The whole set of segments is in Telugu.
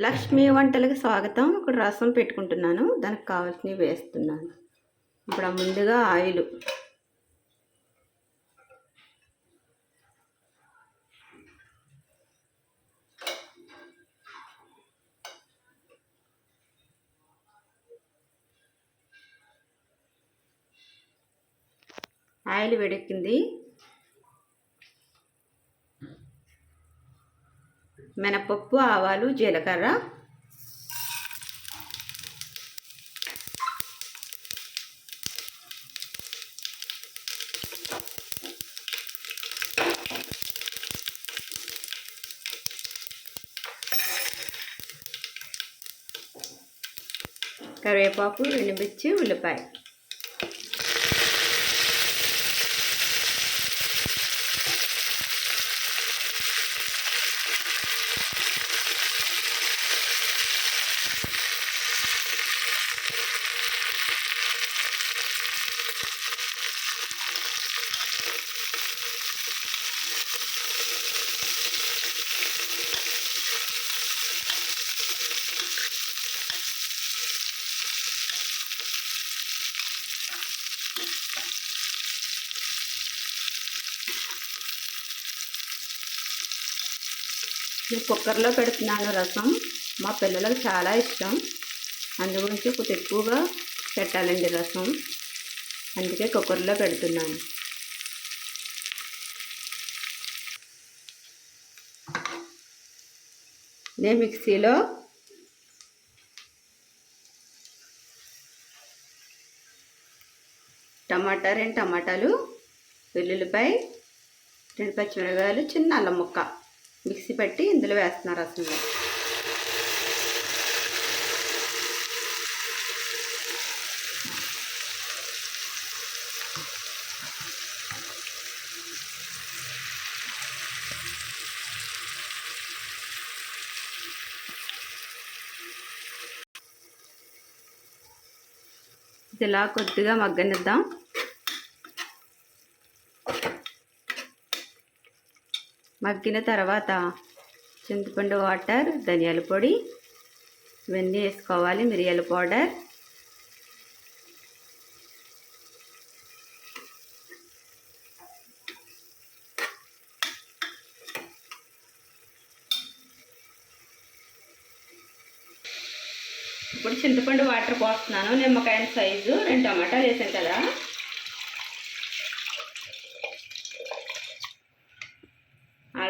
లక్ష్మీ వంటలకు స్వాగతం. ఇక్కడ రసం పెట్టుకుంటున్నాను. దానికి కావాల్సినవి వేస్తున్నాను. ఇప్పుడు ముందుగా ఆయిల్. ఆయిల్ వేడెక్కింది. మినపప్పు ఆవాలు జీలకర్ర. కరివేపాకు ఎండుమిర్చి ఉల్లిపాయ. నేను కుక్కర్లో పెడుతున్నాను రసం. మా పిల్లలకు చాలా ఇష్టం. అందు గురించి కొంచెం ఎక్కువగా పెట్టాలండి రసం. అందుకే కుక్కర్లో పెడుతున్నాను. నేను మిక్సీలో టమాటా రెండు టమాటాలు వెల్లుల్లిపాయ రెండు పచ్చిమిరపకాయలు చిన్న అల్లం ముక్క మిక్సీ పెట్టి ఇందులో వేస్తున్నారు రసంలో ఇది ఇలా కొద్దిగా మగ్గనిద్దాం. మగ్గిన తర్వాత చింతపండు వాటర్ ధనియాల పొడి ఇవన్నీ వేసుకోవాలి మిరియాల పౌడర్. ఇప్పుడు చింతపండు వాటర్ పోస్తున్నాను. నిమ్మకాయ సైజు రెండు టమాటాలు వేసాను కదా.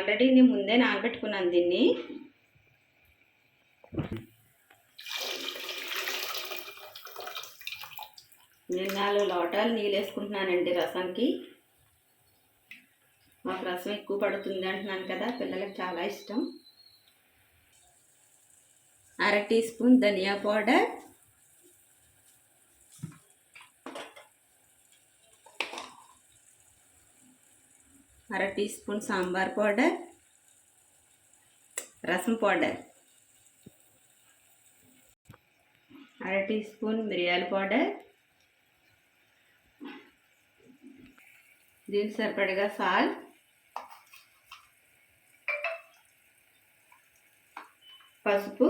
ఆల్రెడీ నేను ముందే నానబెట్టుకున్నాను దీన్ని. నేను నాలుగు లోటాలు నీళ్ళు వేసుకుంటున్నానండి రసంకి. మాకు రసం ఎక్కువ పడుతుంది అంటున్నాను కదా పిల్లలకు చాలా ఇష్టం. అర టీ స్పూన్ ధనియా పౌడర్ అర teaspoon sambar powder rasam powder అర టీ స్పూన్ మిరియాల పౌడర్. దీనికి సరిపడగా సాల్ట్. పసుపు.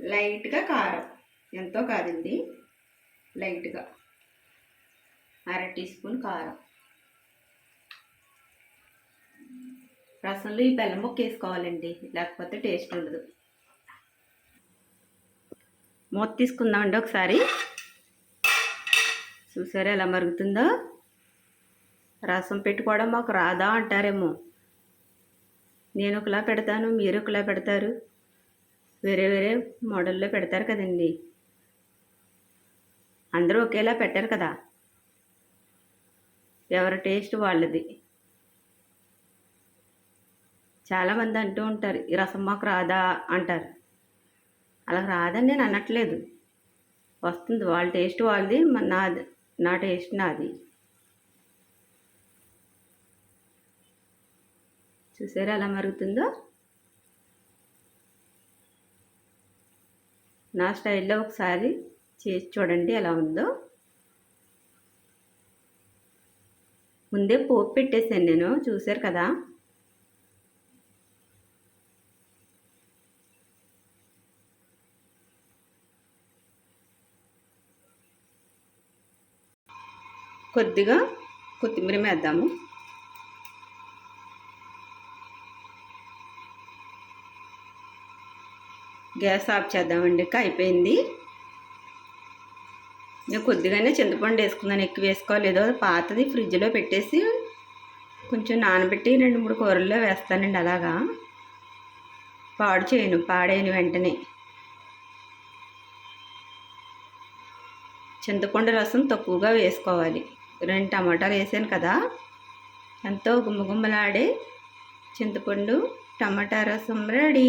లైట్గా కారం. ఎంతో కాదండి. లైట్గా అర టీ స్పూన్ కారం. రసంలో ఈ బెల్లం ముక్క వేసుకోవాలండి లేకపోతే టేస్ట్ ఉండదు. మూత తీసుకుందామండి ఒకసారి. చూసారా ఎలా మరుగుతుందో? రసం పెట్టుకోవడం మాకు రాదా అంటారేమో. నేను ఒకలా పెడతాను మీరు ఒకలా పెడతారు. వేరే వేరే మోడల్లో పెడతారు కదండి. అందరూ ఒకేలా పెట్టారు కదా. ఎవరి టేస్ట్ వాళ్ళది. చాలామంది అంటూ ఉంటారు ఈ రసం మాకు రాదా? అంటారు. అలా రాదని నేను అనట్లేదు. వస్తుంది వాళ్ళ టేస్ట్ వాళ్ళది నా నా టేస్ట్ నాది. చూసారా ఎలా మరుగుతుందో? నా స్టైల్లో ఒకసారి చేసి చూడండి ఎలా ఉందో. ముందే పోపు పెట్టేశాను నేను చూశారు కదా. కొద్దిగా కొత్తిమీర వేద్దాము. గ్యాస్ ఆఫ్ చేద్దామండి అయిపోయింది. నేను కొద్దిగానే చింతపండు వేసుకున్నాను ఎక్కువ వేసుకోలేదో పాతది ఫ్రిడ్జ్లో పెట్టేసి కొంచెం నానబెట్టి రెండు మూడు కూరల్లో వేస్తానండి అలాగా. పాడు చేయను పాడేయను వెంటనే. చింతపండు రసం తక్కువగా వేసుకోవాలి. రెండు టమాటాలు వేసాను కదా. ఎంతో గుమ్మగుమ్మలాడే చింతపండు టమాటా రసం రెడీ.